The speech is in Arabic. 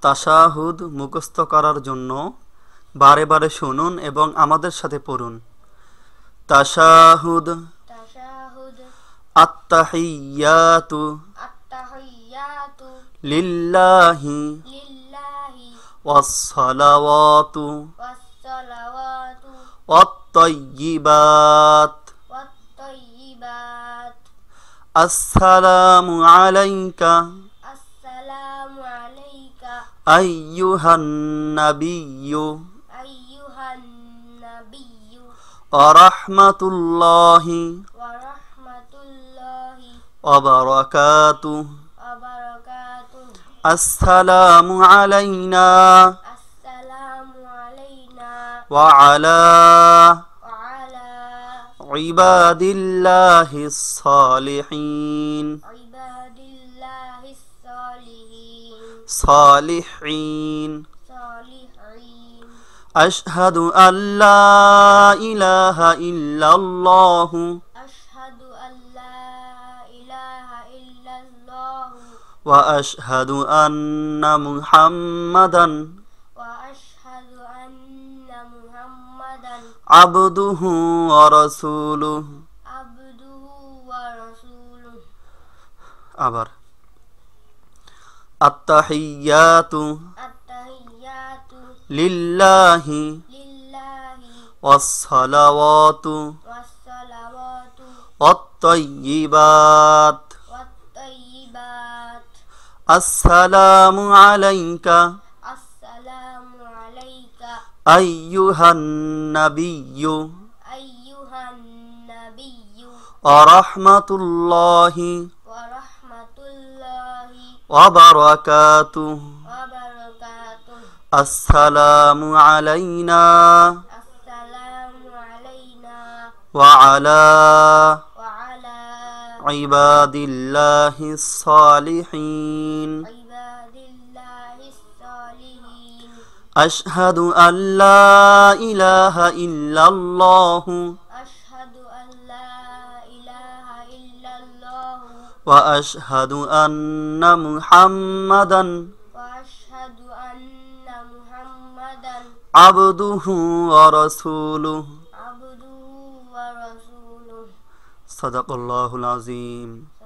তাশাহুদ মুখস্থ করার জন্য বারে বারে শুনুন এবং আমাদের সাথে পড়ুন। তাশাহুদ। আত্তাহিয়াতু। আত্তাহিয়াতু। লিল্লাহি। ওয়াসসালাওয়াতু। ওয়াসসালাওয়াতু। الصلوات والطيبات. والطيبات. السلام عليك. السلام عليك. أيها النبي. أيها النبي. ورحمة الله. ورحمة الله. وبركاته. وبركاته. السلام علينا. وعلى عباد الله الصالحين. عباد الله الصالحين. صالحين. صالحين. أشهد أن لا إله إلا الله. أشهد أن لا إله إلا الله. وأشهد أن محمدا محمدا আবদুহু ওয়া রাসূলুহু عبده ورسوله আবার আত্তাহিয়াতু التحيات লিল্লাহি لله ওয়াসসালাওয়াতু والصلوات والطيبات والطيبات السلام عليك السلام عليك أيها النبي أيها النبي ورحمة الله ورحمة الله وبركاته. وبركاته. السلام علينا السلام علينا وعلى وعلى عباد الله الصالحين. أشهد أن لا إله إلا الله. أشهد أن لا إله إلا الله. وأشهد أن محمدا وأشهد أن محمدا عبده ورسوله. عبده ورسوله. صدق الله العظيم.